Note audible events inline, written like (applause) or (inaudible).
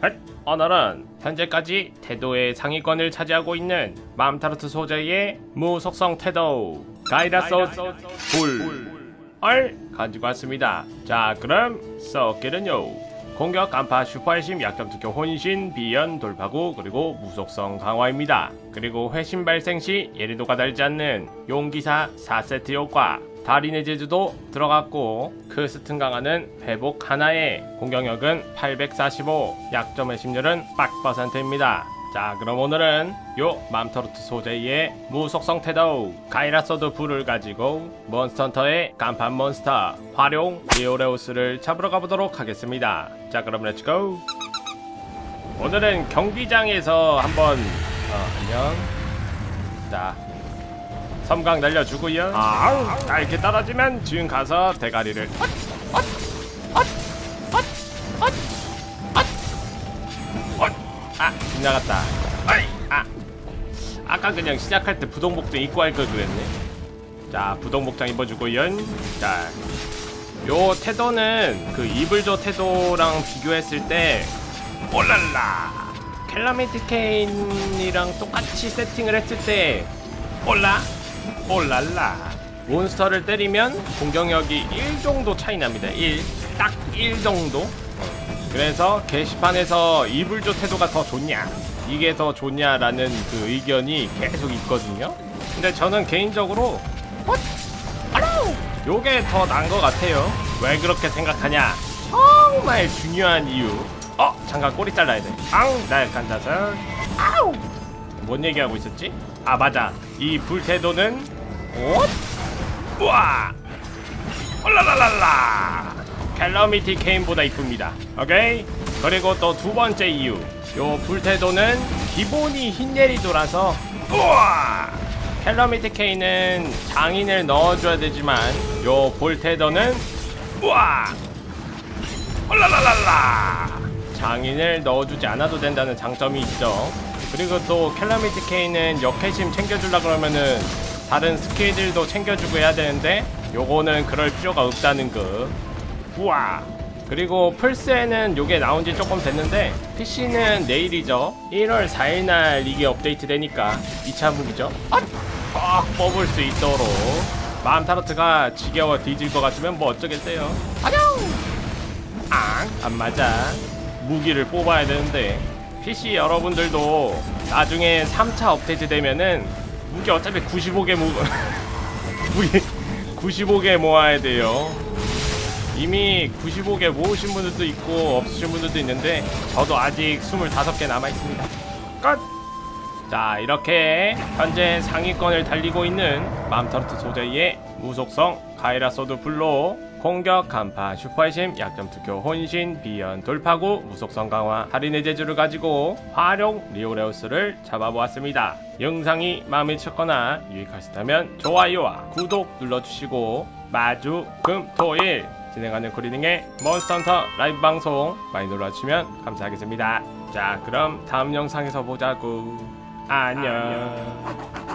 핫! 오늘은 현재까지 태도의 상위권을 차지하고 있는 맘타르트 소재의 무속성 태도 가이라소 불을 가지고 왔습니다. 자 그럼 썩기는요. 공격 간파 슈퍼헬심 약점 특효 혼신 비연 돌파구 그리고 무속성 강화입니다. 그리고 회신 발생 시 예리도가 달지 않는 용기사 4세트 효과 달인의 제주도 들어갔고 그 스튼 강화는 회복 하나에 공격력은 845 약점 회심률은 100%입니다. 자 그럼 오늘은 요 맘터루트 소재의 무속성 태도 가이라서드 불을 가지고 몬스터헌터의 간판 몬스터 활용 리오레우스를 잡으러 가보도록 하겠습니다. 자 그럼 렛츠고 오늘은 경기장에서 한번 어, 안녕. 자 섬광 날려주고요 아, 아 이렇게 떨어지면 지금 가서 대가리를. 아 빗나갔다. 아이 아 아까 그냥 시작할 때 부동복장 입고 할 걸 그랬네. 자 부동복장 입어주고요 자요 태도는 그 이블조 태도랑 비교했을 때 올랄라! 캘러미티 케인이랑 똑같이 세팅을 했을 때 올라 올랄라. 몬스터를 때리면 공격력이 1 정도 차이 납니다. 1 딱 1 정도. 그래서 게시판에서 이불조 태도가 더 좋냐? 이게 더 좋냐라는 그 의견이 계속 있거든요. 근데 저는 개인적으로! 요게 더 나은 것 같아요. 왜 그렇게 생각하냐? 정말 중요한 이유. 어! 잠깐 꼬리 잘라야 돼. 앙! 날간 자석 아우! 뭔 얘기하고 있었지? 아 맞아. 이 불태도는 옷? 우와! 올라라라라! 캘러미티 케인보다 이쁩니다. 오케이? 그리고 또 두 번째 이유. 요 불태도는 기본이 흰예리도라서 우와! 캘러미티 케인은 장인을 넣어줘야 되지만 요 볼테도는 우와! 올라라라라! 장인을 넣어주지 않아도 된다는 장점이 있죠. 그리고 또 캘러미티 케인은 역해심 챙겨주려 그러면은 다른 스킬들도 챙겨주고 해야 되는데 요거는 그럴 필요가 없다는 거. 우와. 그리고 플스에는 요게 나온 지 조금 됐는데 PC는 내일이죠. 1월 4일날 이게 업데이트 되니까 2차 무기죠. 아, 꼭 뽑을 수 있도록. 마음타르트가 지겨워 뒤질 것 같으면 뭐 어쩌겠어요. 아냥 앙 안 맞아. 무기를 뽑아야 되는데 PC 여러분들도 나중에 3차 업데이트 되면은 무기 어차피 95개 모 (laughs) 무기 95개 모아야 돼요 이미 95개 모으신 분들도 있고 없으신 분들도 있는데 저도 아직 25개 남아있습니다 끝! 자 이렇게 현재 상위권을 달리고 있는 맘터르트 소재의 무속성 가이라소드 블로 공격 간파 슈퍼의심 약점 특효 혼신 비연 돌파구 무속성 강화 할인의 제주를 가지고 활용 리오레우스를 잡아보았습니다 영상이 마음에 쳤거나 유익하셨다면 좋아요와 구독 눌러주시고 마주 금 토 일 진행하는 코리딩의 몬스터헌터 라이브 방송 많이 놀러주시면 감사하겠습니다. 자 그럼 다음 영상에서 보자고 안녕.